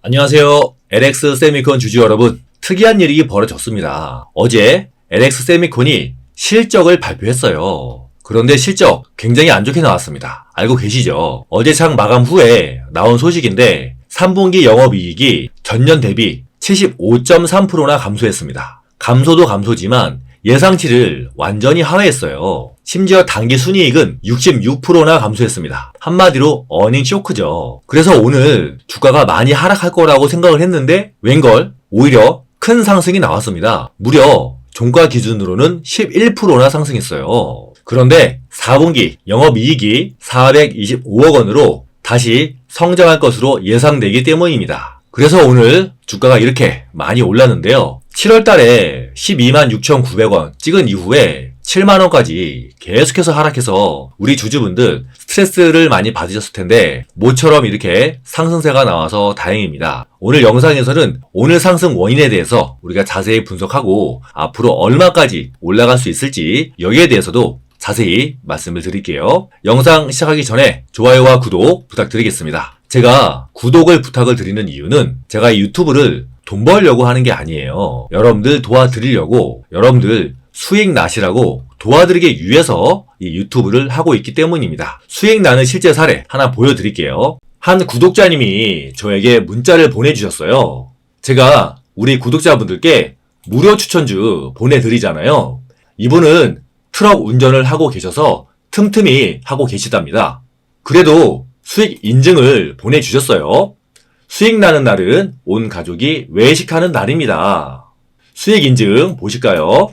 안녕하세요. LX 세미콘 주주 여러분. 특이한 일이 벌어졌습니다. 어제 LX 세미콘이 실적을 발표했어요. 그런데 실적 굉장히 안 좋게 나왔습니다. 알고 계시죠? 어제 장 마감 후에 나온 소식인데 3분기 영업이익이 전년 대비 75.3%나 감소했습니다. 감소도 감소지만 예상치를 완전히 하회했어요. 심지어 단기 순이익은 66%나 감소했습니다. 한마디로 어닝 쇼크죠. 그래서 오늘 주가가 많이 하락할 거라고 생각을 했는데 웬걸 오히려 큰 상승이 나왔습니다. 무려 종가 기준으로는 11%나 상승했어요. 그런데 4분기 영업이익이 425억 원으로 다시 성장할 것으로 예상되기 때문입니다. 그래서 오늘 주가가 이렇게 많이 올랐는데요. 7월 달에 12만 6,900원 찍은 이후에 7만원까지 계속해서 하락해서 우리 주주분들 스트레스를 많이 받으셨을 텐데 모처럼 이렇게 상승세가 나와서 다행입니다. 오늘 영상에서는 오늘 상승 원인에 대해서 우리가 자세히 분석하고 앞으로 얼마까지 올라갈 수 있을지 여기에 대해서도 자세히 말씀을 드릴게요. 영상 시작하기 전에 좋아요와 구독 부탁드리겠습니다. 제가 구독을 부탁을 드리는 이유는 제가 이 유튜브를 돈 벌려고 하는 게 아니에요. 여러분들 도와드리려고 여러분들 수익 나시라고 도와드리기 위해서 이 유튜브를 하고 있기 때문입니다. 수익 나는 실제 사례 하나 보여드릴게요. 한 구독자님이 저에게 문자를 보내주셨어요. 제가 우리 구독자분들께 무료 추천주 보내드리잖아요. 이분은 트럭 운전을 하고 계셔서 틈틈이 하고 계시답니다. 그래도 수익 인증을 보내주셨어요. 수익 나는 날은 온 가족이 외식하는 날입니다. 수익 인증 보실까요?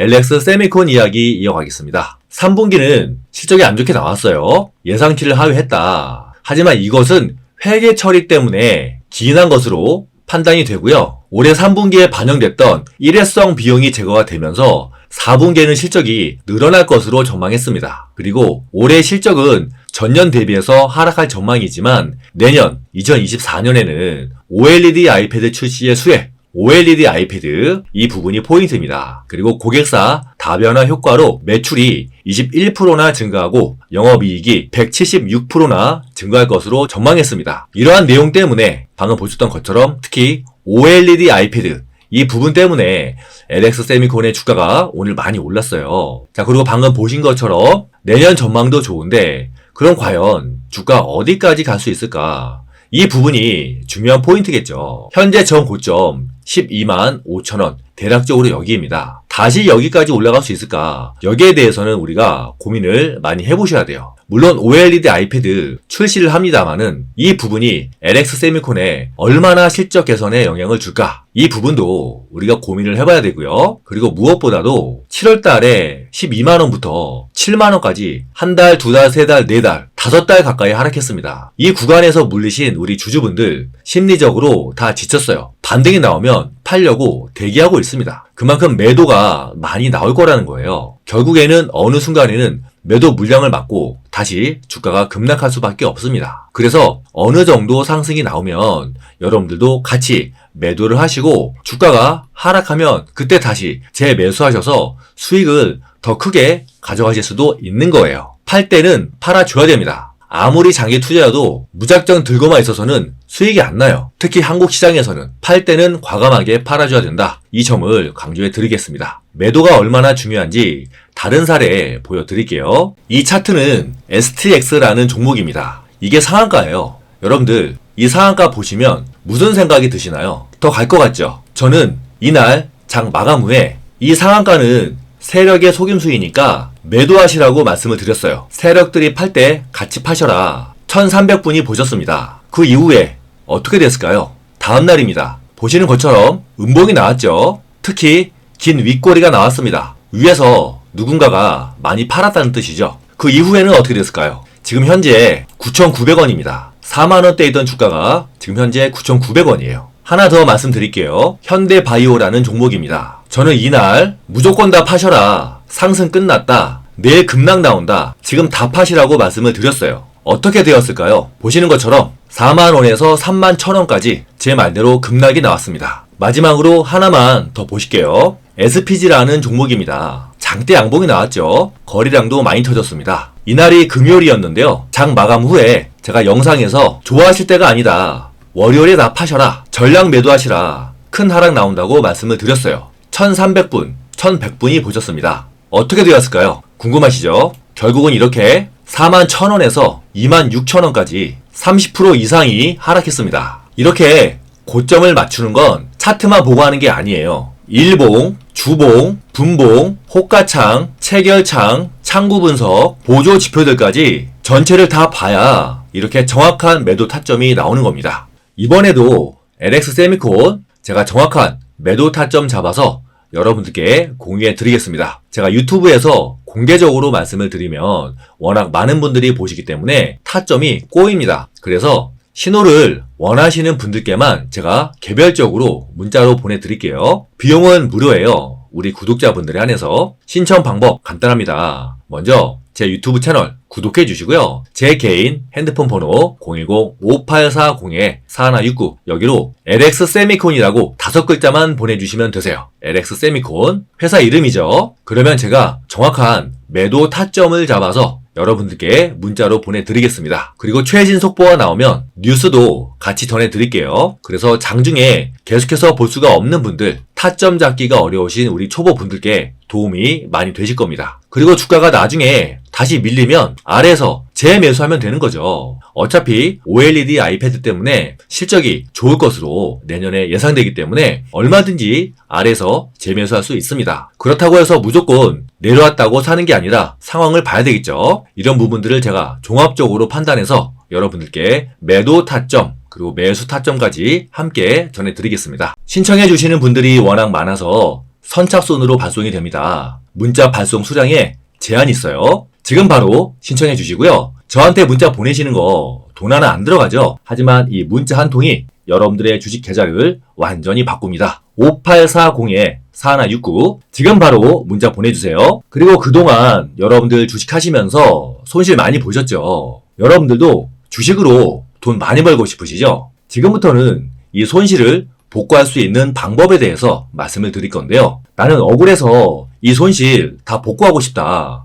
LX 세미콘 이야기 이어가겠습니다. 3분기는 실적이 안 좋게 나왔어요. 예상치를 하회했다. 하지만 이것은 회계 처리 때문에 기인한 것으로 판단이 되고요. 올해 3분기에 반영됐던 일회성 비용이 제거가 되면서 4분기에는 실적이 늘어날 것으로 전망했습니다. 그리고 올해 실적은 전년 대비해서 하락할 전망이지만 내년 2024년에는 OLED 아이패드 출시의 수혜 OLED 아이패드 이 부분이 포인트입니다. 그리고 고객사 다변화 효과로 매출이 21%나 증가하고 영업이익이 176%나 증가할 것으로 전망했습니다. 이러한 내용 때문에 방금 보셨던 것처럼 특히 OLED 아이패드 이 부분 때문에 LX 세미콘의 주가가 오늘 많이 올랐어요. 자, 그리고 방금 보신 것처럼 내년 전망도 좋은데 그럼 과연 주가 어디까지 갈 수 있을까? 이 부분이 중요한 포인트겠죠. 현재 전 고점 12만 5천 원. 대략적으로 여기입니다. 다시 여기까지 올라갈 수 있을까? 여기에 대해서는 우리가 고민을 많이 해보셔야 돼요. 물론 OLED 아이패드 출시를 합니다만은 이 부분이 LX 세미콘에 얼마나 실적 개선에 영향을 줄까? 이 부분도 우리가 고민을 해봐야 되고요. 그리고 무엇보다도 7월 달에 12만원부터 7만원까지 한 달, 두 달, 세 달, 네 달, 다섯 달 가까이 하락했습니다. 이 구간에서 물리신 우리 주주분들 심리적으로 다 지쳤어요. 반등이 나오면 팔려고 대기하고 있습니다. 그만큼 매도가 많이 나올 거라는 거예요. 결국에는 어느 순간에는 매도 물량을 맞고 다시 주가가 급락할 수밖에 없습니다. 그래서 어느 정도 상승이 나오면 여러분들도 같이 매도를 하시고 주가가 하락하면 그때 다시 재매수하셔서 수익을 더 크게 가져가실 수도 있는 거예요. 팔 때는 팔아줘야 됩니다. 아무리 장기 투자여도 무작정 들고만 있어서는 수익이 안 나요. 특히 한국 시장에서는 팔 때는 과감하게 팔아줘야 된다. 이 점을 강조해 드리겠습니다. 매도가 얼마나 중요한지 다른 사례 보여드릴게요. 이 차트는 STX라는 종목입니다. 이게 상한가예요. 여러분들 이 상한가 보시면 무슨 생각이 드시나요? 더 갈 것 같죠? 저는 이날 장 마감 후에 이 상한가는 세력의 속임수이니까 매도하시라고 말씀을 드렸어요. 세력들이 팔 때 같이 파셔라. 1300분이 보셨습니다. 그 이후에 어떻게 됐을까요? 다음 날입니다. 보시는 것처럼 음봉이 나왔죠. 특히 긴 윗꼬리가 나왔습니다. 위에서 누군가가 많이 팔았다는 뜻이죠. 그 이후에는 어떻게 됐을까요? 지금 현재 9,900원입니다. 4만원대 있던 주가가 지금 현재 9,900원이에요. 하나 더 말씀드릴게요. 현대바이오라는 종목입니다. 저는 이날 무조건 다 파셔라. 상승 끝났다. 내일 급락 나온다. 지금 다 파시라고 말씀을 드렸어요. 어떻게 되었을까요? 보시는 것처럼 4만원에서 3만 1천원까지 제 말대로 급락이 나왔습니다. 마지막으로 하나만 더 보실게요. SPG라는 종목입니다. 장대 양봉이 나왔죠. 거래량도 많이 터졌습니다. 이날이 금요일이었는데요. 장 마감 후에 제가 영상에서 좋아하실 때가 아니다. 월요일에 다 파셔라. 전량 매도하시라. 큰 하락 나온다고 말씀을 드렸어요. 1300분, 1100분이 보셨습니다. 어떻게 되었을까요? 궁금하시죠? 결국은 이렇게 4만 1000원에서 2만 6000원까지 30% 이상이 하락했습니다. 이렇게 고점을 맞추는 건 차트만 보고 하는 게 아니에요. 일봉, 주봉, 분봉, 호가창, 체결창, 창구 분석, 보조 지표들까지 전체를 다 봐야 이렇게 정확한 매도 타점이 나오는 겁니다. 이번에도 LX 세미콘 제가 정확한 매도 타점 잡아서 여러분들께 공유해 드리겠습니다. 제가 유튜브에서 공개적으로 말씀을 드리면 워낙 많은 분들이 보시기 때문에 타점이 꼬입니다. 그래서 신호를 원하시는 분들께만 제가 개별적으로 문자로 보내드릴게요. 비용은 무료예요. 우리 구독자분들에 한해서 신청 방법 간단합니다. 먼저 제 유튜브 채널 구독해 주시고요. 제 개인 핸드폰 번호 010-5840-4169 여기로 LX 세미콘이라고 다섯 글자만 보내주시면 되세요. LX 세미콘 회사 이름이죠. 그러면 제가 정확한 매도 타점을 잡아서 여러분들께 문자로 보내드리겠습니다. 그리고 최신 속보가 나오면 뉴스도 같이 전해드릴게요. 그래서 장중에 계속해서 볼 수가 없는 분들, 타점 잡기가 어려우신 우리 초보 분들께 도움이 많이 되실 겁니다. 그리고 주가가 나중에 다시 밀리면 아래에서 재매수하면 되는 거죠. 어차피 OLED 아이패드 때문에 실적이 좋을 것으로 내년에 예상되기 때문에 얼마든지 아래에서 재매수할 수 있습니다. 그렇다고 해서 무조건 내려왔다고 사는 게 아니라 상황을 봐야 되겠죠. 이런 부분들을 제가 종합적으로 판단해서 여러분들께 매도 타점 그리고 매수 타점까지 함께 전해드리겠습니다. 신청해주시는 분들이 워낙 많아서 선착순으로 발송이 됩니다. 문자 발송 수량에 제한이 있어요. 지금 바로 신청해 주시고요. 저한테 문자 보내시는 거 돈 하나 안 들어가죠. 하지만 이 문자 한 통이 여러분들의 주식 계좌를 완전히 바꿉니다. 5840-4169 지금 바로 문자 보내주세요. 그리고 그동안 여러분들 주식 하시면서 손실 많이 보셨죠. 여러분들도 주식으로 돈 많이 벌고 싶으시죠? 지금부터는 이 손실을 복구할 수 있는 방법에 대해서 말씀을 드릴 건데요. 나는 억울해서 이 손실 다 복구하고 싶다.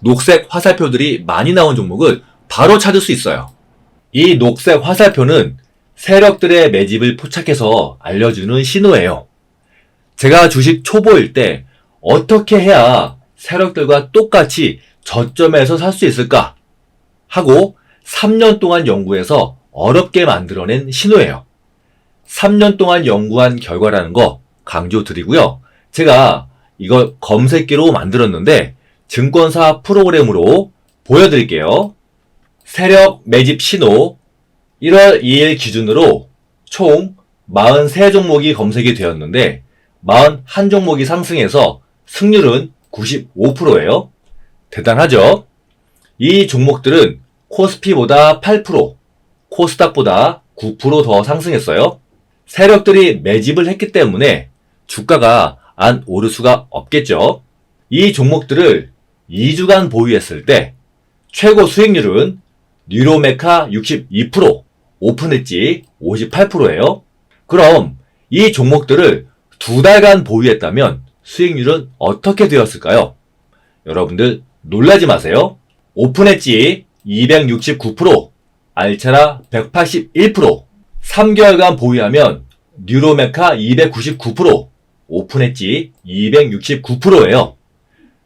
녹색 화살표들이 많이 나온 종목을 바로 찾을 수 있어요. 이 녹색 화살표는 세력들의 매집을 포착해서 알려주는 신호예요. 제가 주식 초보일 때 어떻게 해야 세력들과 똑같이 저점에서 살 수 있을까 하고 3년 동안 연구해서 어렵게 만들어낸 신호예요. 3년 동안 연구한 결과라는 거 강조드리고요. 제가 이걸 검색기로 만들었는데 증권사 프로그램으로 보여드릴게요. 세력 매집 신호 1월 2일 기준으로 총 43종목이 검색이 되었는데 41종목이 상승해서 승률은 95%예요. 대단하죠? 이 종목들은 코스피보다 8%, 코스닥보다 9%더 상승했어요. 세력들이 매집을 했기 때문에 주가가 안 오를 수가 없겠죠. 이 종목들을 2주간 보유했을 때 최고 수익률은 뉴로메카 62%, 오픈엣지 58%예요. 그럼 이 종목들을 두 달간 보유했다면 수익률은 어떻게 되었을까요? 여러분들 놀라지 마세요. 오픈엣지 269%, 알차라 181%, 3개월간 보유하면 뉴로메카 299%, 오픈엣지 269%예요.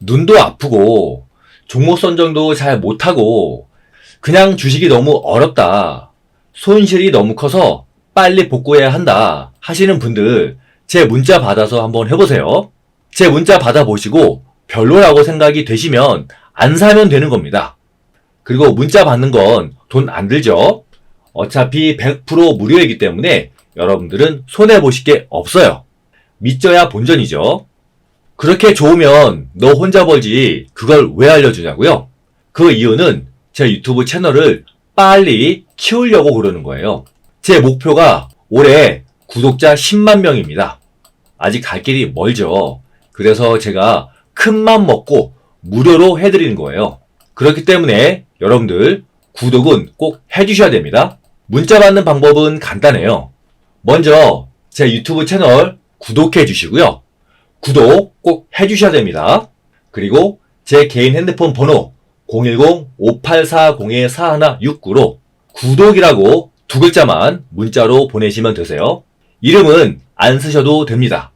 눈도 아프고 종목 선정도 잘 못하고 그냥 주식이 너무 어렵다. 손실이 너무 커서 빨리 복구해야 한다 하시는 분들 제 문자 받아서 한번 해보세요. 제 문자 받아보시고 별로라고 생각이 되시면 안 사면 되는 겁니다. 그리고 문자 받는 건 돈 안 들죠? 어차피 100% 무료이기 때문에 여러분들은 손해보실 게 없어요. 믿져야 본전이죠. 그렇게 좋으면 너 혼자 벌지 그걸 왜 알려주냐고요? 그 이유는 제 유튜브 채널을 빨리 키우려고 그러는 거예요. 제 목표가 올해 구독자 10만 명입니다. 아직 갈 길이 멀죠. 그래서 제가 큰 맘 먹고 무료로 해드리는 거예요. 그렇기 때문에 여러분들 구독은 꼭 해주셔야 됩니다. 문자 받는 방법은 간단해요. 먼저 제 유튜브 채널 구독해 주시고요. 구독 꼭 해주셔야 됩니다. 그리고 제 개인 핸드폰 번호 010-5840-4169로 구독이라고 두 글자만 문자로 보내시면 되세요. 이름은 안 쓰셔도 됩니다.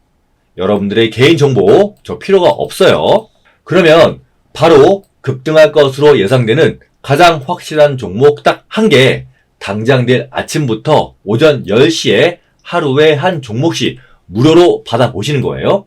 여러분들의 개인 정보 저 필요가 없어요. 그러면 바로 급등할 것으로 예상되는 가장 확실한 종목 딱 한 개 당장 내일 아침부터 오전 10시에 하루에 한 종목씩 무료로 받아보시는 거예요.